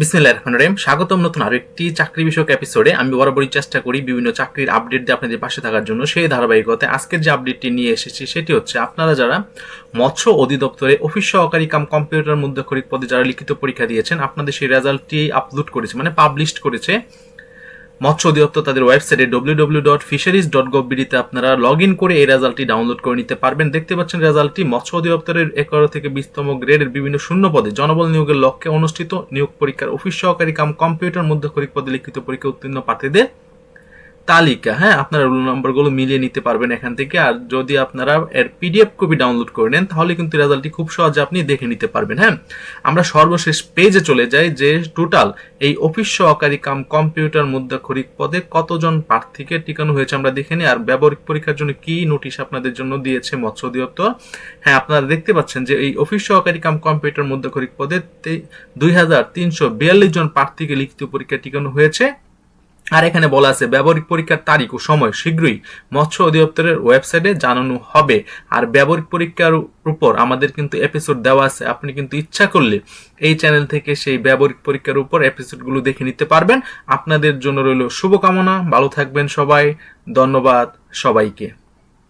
বিসমিল্লাহ রহমান রহিম। স্বাগতম নতুন আর একটি চাকরি বিষয়ক এপিসোডে আমি বরাবরই চেষ্টা করি বিভিন্ন চাকরির আপডেট দিয়ে আপনাদের পাশে থাকার জন্য। সেই ধারাবাহিকতায় আজকের যে আপডেটটি নিয়ে এসেছি, সেটি হচ্ছে আপনারা যারা মৎস্য অধিদপ্তরে অফিস সহকারী কাম কম্পিউটার মধ্যক্ষরিক পদে যারা লিখিত পরীক্ষা দিয়েছেন, আপনাদের সেই রেজাল্টটি আপলোড করেছে মানে পাবলিশ করেছে। মৎস্য অধিদপ্তর তাদের ওয়েবসাইটে W W dot fisheries dot গভবিডিতে আপনারা লগ ইন করে এই রেজাল্টটি ডাউনলোড করে নিতে পারবেন। দেখতে পাচ্ছেন রেজাল্টটি মৎস্য অধিদপ্তরের এগারো থেকে বিশতম গ্রেডের বিভিন্ন শূন্য পদে জনবল নিয়োগের লক্ষ্যে অনুষ্ঠিত। নিয়োগ পরীক্ষার অফিস সহকারী কাম কম্পিউটার মধ্যক্ষরিক পদে লিখিত পরীক্ষা উত্তীর্ণ প্রার্থীদের তালিকা হ্যাঁ? আপনারা রোল নাম্বারগুলো মিলিয়ে নিতে পারবেন এখান থেকে। আর যদি আপনারা এর পিডিএফ কপি ডাউনলোড করে নেন, তাহলে কিন্তু রেজাল্টটি খুব সহজে আপনি দেখে নিতে পারবেন হ্যাঁ? আমরা সর্বশেষ পেজে চলে যাই, যে টোটাল এই অফিস সহকারী কাম কম্পিউটার মুদ্রাক্ষরিক পদে কতজন প্রার্থীকে টিকানো হয়েছে আমরা দেখে নিই। আর ব্যবহারিক পরীক্ষার জন্য কি নোটিশ আপনাদের জন্য দিয়েছে মৎস্য অধিদপ্তর হ্যাঁ আপনারা দেখতে পাচ্ছেন যে এই অফিস সহকারী কাম কম্পিউটার মুদ্রাক্ষরিক পদে দুই হাজার তিনশো বিয়াল্লিশ জন প্রার্থীকে লিখিত পরীক্ষা টিকানো হয়েছে। আর এখানে বলা আছে, ব্যবহারিক পরীক্ষার তারিখ ও সময় শীঘ্রই মৎস্য অধিদপ্তরের ওয়েবসাইটে জানানো হবে। আর ব্যবহারিক পরীক্ষার উপর আমাদের কিন্তু এপিসোড দেওয়া আছে, আপনি কিন্তু ইচ্ছা করলে এই চ্যানেল থেকে সেই ব্যবহারিক পরীক্ষার উপর এপিসোডগুলো দেখে নিতে পারবেন। আপনাদের জন্য রইল শুভকামনা, ভালো থাকবেন সবাই, ধন্যবাদ সবাইকে।